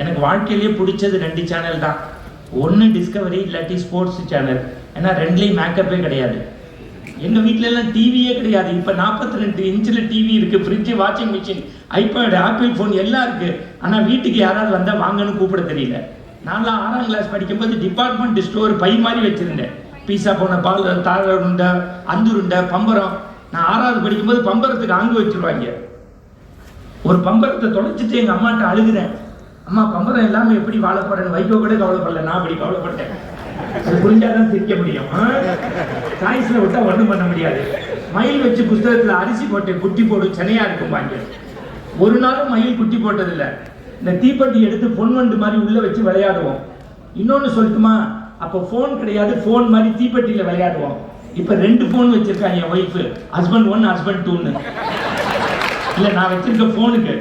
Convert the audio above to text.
எனக்கு வாழ்க்கையிலேயே பிடிச்சது ரெண்டு சேனல் தான். ஒன்று டிஸ்கவரி இல்லாட்டி ஸ்போர்ட்ஸ் சேனல் ஏன்னா ரெண்டுலேயும் மேக்கப்பே கிடையாது. எங்கள் வீட்டிலலாம் டிவியே கிடையாது. இப்போ நாற்பத்தி ரெண்டு இன்ச்சில் டிவி இருக்குது fridge washing machine iPad apple phone எல்லாம் இருக்குது ஆனால் வீட்டுக்கு யாராவது வந்தால் வாங்கன்னு கூப்பிட தெரியல. நான்லாம் ஆறாம் கிளாஸ் படிக்கும்போது டிபார்ட்மெண்ட் ஸ்டோர் பை மாதிரி வச்சுருந்தேன். பீஸா போன பால் தாழ உண்டை அந்துருண்டை பம்பரம். நான் ஆறாவது படிக்கும்போது பம்பரத்துக்கு ஆங்கு வச்சுருவாங்க. ஒரு பம்பரத்தை தொலைச்சிட்டு எங்கள் அம்மாட்ட அழுகிறேன். அம்மா பம்பரம் இல்லாமல் எப்படி வாழ போறேன்னு வைகோ கூட கவலைப்படல நான் அப்படி கவலைப்பட்டேன். அது புரிஞ்சாதான் திரிக்க முடியும். சாய்ஸ்ல விட்டா ஒன்றும் பண்ண முடியாது. மயில் வச்சு புஸ்தகத்துல அரிசி போட்டு குட்டி போடு சென்னையா இருக்கும் வாங்க ஒரு நாளும் மயில் குட்டி போட்டதில்ல. இந்த தீப்பெட்டி எடுத்து பொன் வண்டு மாதிரி உள்ள வச்சு விளையாடுவோம். இன்னொன்னு சொல்லட்டுமா? அப்போ ஃபோன் கிடையாது ஃபோன் மாதிரி தீப்பெட்டியில் விளையாடுவோம். இப்ப ரெண்டு ஃபோன் வச்சிருக்காங்க என் ஒய்ஃப் ஹஸ்பண்ட் ஒன் ஹஸ்பண்ட் டூன்னு இல்ல நான் வச்சிருக்க போனுக்கு